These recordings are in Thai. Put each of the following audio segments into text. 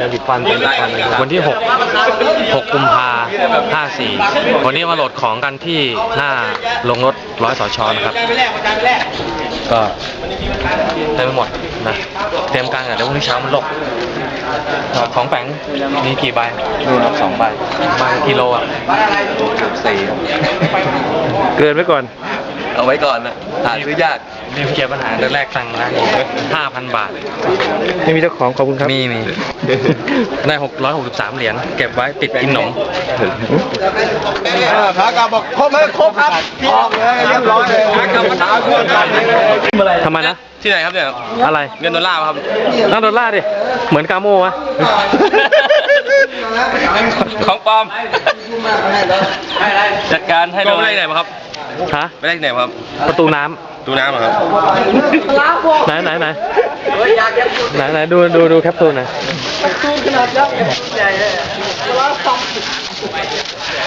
ยาบิดฟันเป็นฟันวันที่ 6 6 กุมภา54 วันนี้มาโหลดของกันที่หน้าลงรถร้อยสอชอนะครับ ก็เต็มไปหมดนะเตรียมการกันเดี๋ยวพรุ่งนี้เช้ามันลกของแฝงมีกี่ใบดูครับสองใบใบกิโลอะสี่เกินไว้ก่อน เอาไว้ก่อนนะหาซื้อยาก รีบเคลียร์ปัญหาเดือนแรกสั่งร้านนี้5,000บาท ไม่มีเจ้าของขอบคุณครับมีมี ได้663เหรียญเก็บไว้ติดกินขนมขากลับบอกครบไหมครบครับออกเลยเรียบร้อยเลยขากลับมาถามเพื่อนกันทำไมนะที่ไหนครับเนี่ยอะไรเงินดอลลาร์ครับนั่งโดนล่าดิเหมือนกาโมวะของปลอมจัดการให้เราไปได้ไหนมาครับฮะไปได้ไหนมาครับ ประตูน้ ดูน้ำเหรอครับำไหนไหนไหนไหนไหนดูดูดูแคปซูลหน่อย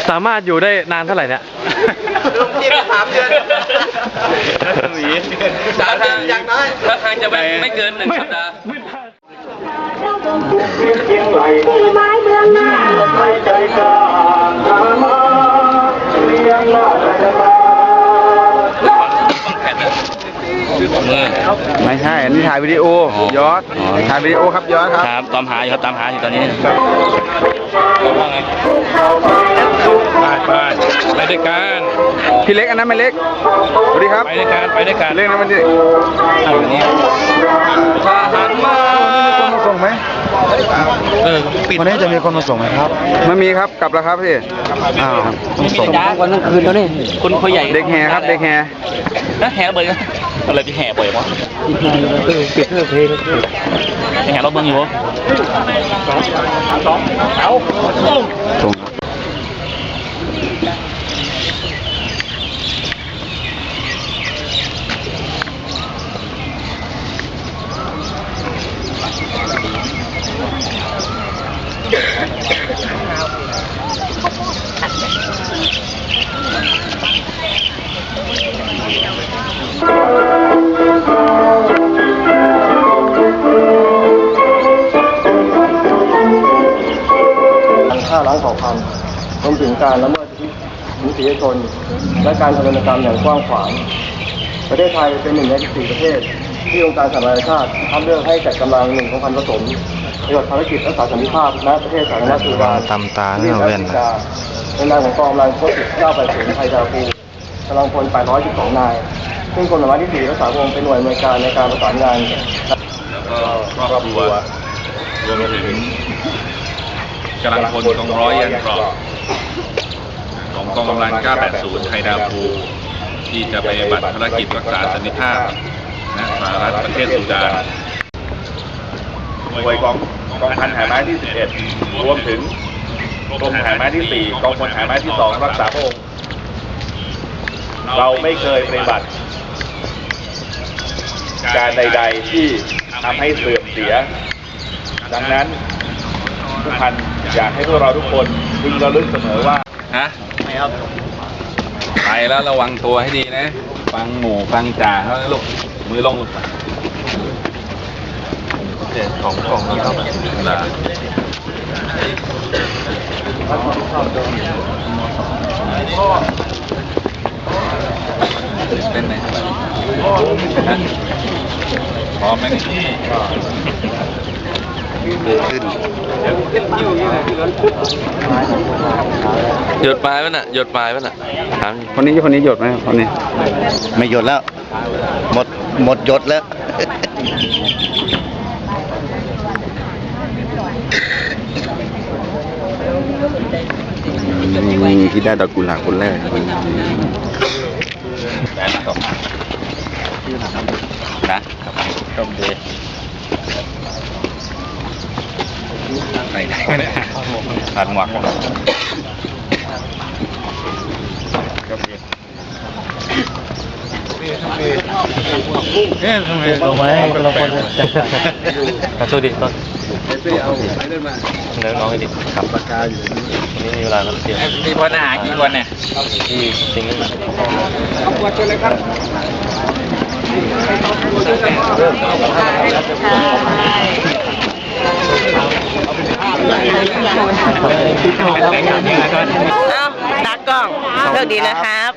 สามารถอยู่ได้นานเท่าไหร่เนี่ยสามเดือน สามเดือนอย่างน้อย ถ้าทางจะไม่ไม่เกินหนึ่งสัปดาห์ที่ไม้เมืองหน้า ไม่ใช่ อันนี้ถ่ายวิดีโอยอดถ่ายวิดีโอครับยอดครับ ครับ ตามหาอยู่ครับ ตามหาอยู่ตอนนี้บ้านบ้านไปด้วยกันพี่เล็กอันนั้นไม่เล็กสวัสดีครับ ไปด้วยกันไปด้วยกันเล็กนั้นมันดิอย่างนี้ทหารมาคนมาส่งไหมเออปิดวันนี้จะมีคนมาส่งไหมครับไม่มีครับกลับแล้วครับพี่อ้าวต้องส่งวันกลางคืนแล้วนี่คุณพ่อใหญ่เด็กแห่ครับเด็กแห่นะแห่เบย อะไรพี่แห่เบยวะปิดเพื่อเพลงแห่เราเบิ่งอยู่ส่งการางเผ่าพันธุ์รวมถึงการละเมิดสิทธิมนุษยชน และการทารุณกรรมอย่างกว้างขวาง ประเทศไทยเป็นหนึ่งใน14ประเทศ ที่องค์การสหประชาชาติคัดเลือกให้จัดกำลังหนึ่งของพันผสมปฏิบัติภารกิจรักษาสันติภาพณประเทศสาธารณรัฐสุดานตำตาเนี่ยเว้นในนามของกองกำลังพลเก้าไปศูนย์ไทยดาวภูกำลังพล812นาย ซึ่งกรมสมัยที่4รักษาวงศ์เป็นหน่วยอำนการในการประสานงานแล้วก็ครอบครัวรวมถึง กำลังพลกองร้อยยันกรอบของกองกำลัง 980 ไทยดาวภูที่จะไปปฏิบัติภารกิจรักษาสันติภาพณสหรัฐประเทศสุดานหน่วยกองกองพันหายไม้ที่ 11 รวมถึงกรมหายไม้ที่ 4 กองพลหายไม้ที่ 2 รักษาพระองค์ เราไม่เคยปฏิบัติ การใด ๆ ที่ทำให้เสื่อมเสีย ดังนั้น ทุกท่านอยากให้พวกเราทุกคนพึงระลึกเสมอว่าฮะไม่ครับไปแล้วระวังตัวให้ดีนะ ฟังหมูฟังจ่าเขานะลูกมือลงของของนี้เข้ามาลาเป็นไหมฮะพร้อมไหมนี่ หยดปลายป่ะน่ะ หยดปลายป่ะน่ะถามคนนี้คนนี้หยดไหมคนนี้ไม่หยดแล้ว หมดหมดหยดแล้ว นี่ที่ได้ดอกกุหลาบคนแรกแบนตกนะ ชมดีไหนไหนก็ได้ผ่านหมวกลงมาให้เราคนกระสู้ดิต้นเนื้อน้องให้ดิครับปากกาอยู่นี่มีเวลาแล้วเดียวมีคนหากี่คนเนี่ยที่จริงนี่ใเริ่ม อาตากล้องโชคดีนะครับ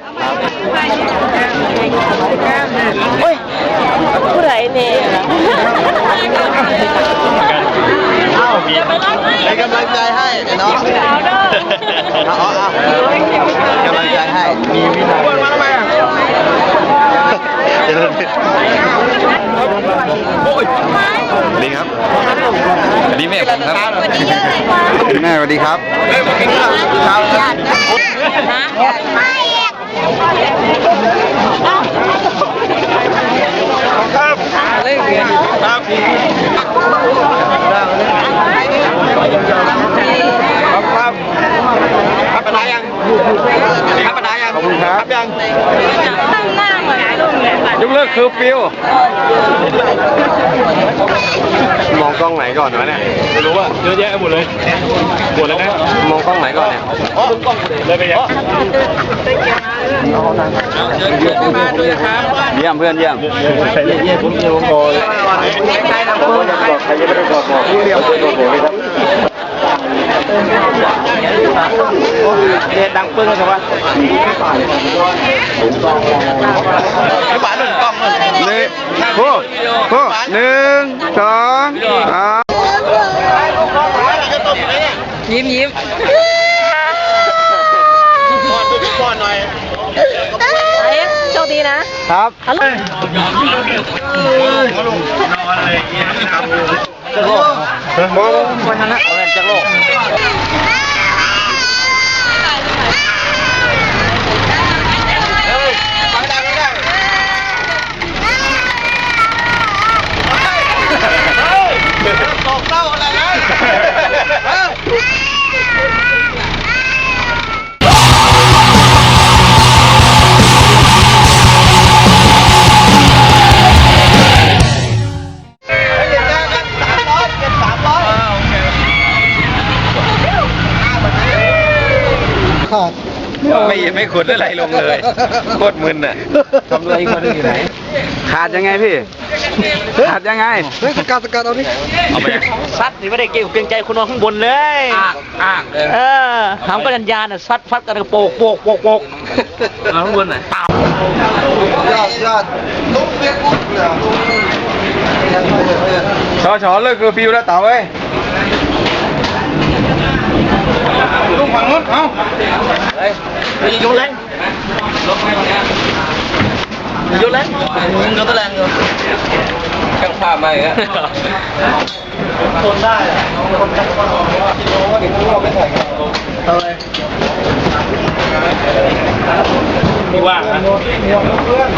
โอ้ยผู้ใดเนี่ยเป็นกำลังใจให้ไอ้น้องเอาเอาเอากำลังใจให้ มีวินัยมาทำไมอะ ดีครับดีแม่ผมครับแม่สวัสดีครับครับขอบคุณครับ ยกเลิกคือฟิวมองกล้องไหนก่อนวะเนี่ยไม่รู้ว่าเยอะแยะหมดเลยหมดเลยนะมองกล้องไหนก่อนเนี่ยเลยไปยังเยี่ยมเพื่อนเยี่ยมเยี่ยมผมเยี่ยมผมบอกใครนะไม่ได้บอกบอกผู้เดียวตัวผมเลยครับเด็ดดังปึ้งใช่ปะบ้านหนึ่งกล้อง หนึ่งโอ้โหหนึ่งสองสามยิ้มยิ้มโชคดีนะ ครับฮัลโหลมองไปทางนั้นเอาเงินจากโลก ไม่ไม่ขุดอะไรลงเลยโคตรมึนอะทำอะไรคนอยู่ไหน ขาดยังไงพี่ ขาดยังไง เฮ้ยสกัดสกัดเอาดิเอาไปซัดนี่ไม่ได้เก่งเกรงใจคนนอนข้างบนเลยอ้างอ้างเลยเออทำกัญญาน่ะซัดฟัดกันโปกโปกโปกโปกเอาข้างบนหน่อยตามยอดยอดลุกเรียกปุ๊บเลยชอชอเลิกคือฟิวแล้วเต่าเอ้ยลุกฝั่งนู้นเอ้า โยนแรงโยนแรงโยนตะแรงเลยกังภาพมาอีกแล้วทนได้คนจะมาบอกว่ากิโลก็เดี๋ยวเราไปใส่กันเอาเลยไม่ว่างนะเพื่อน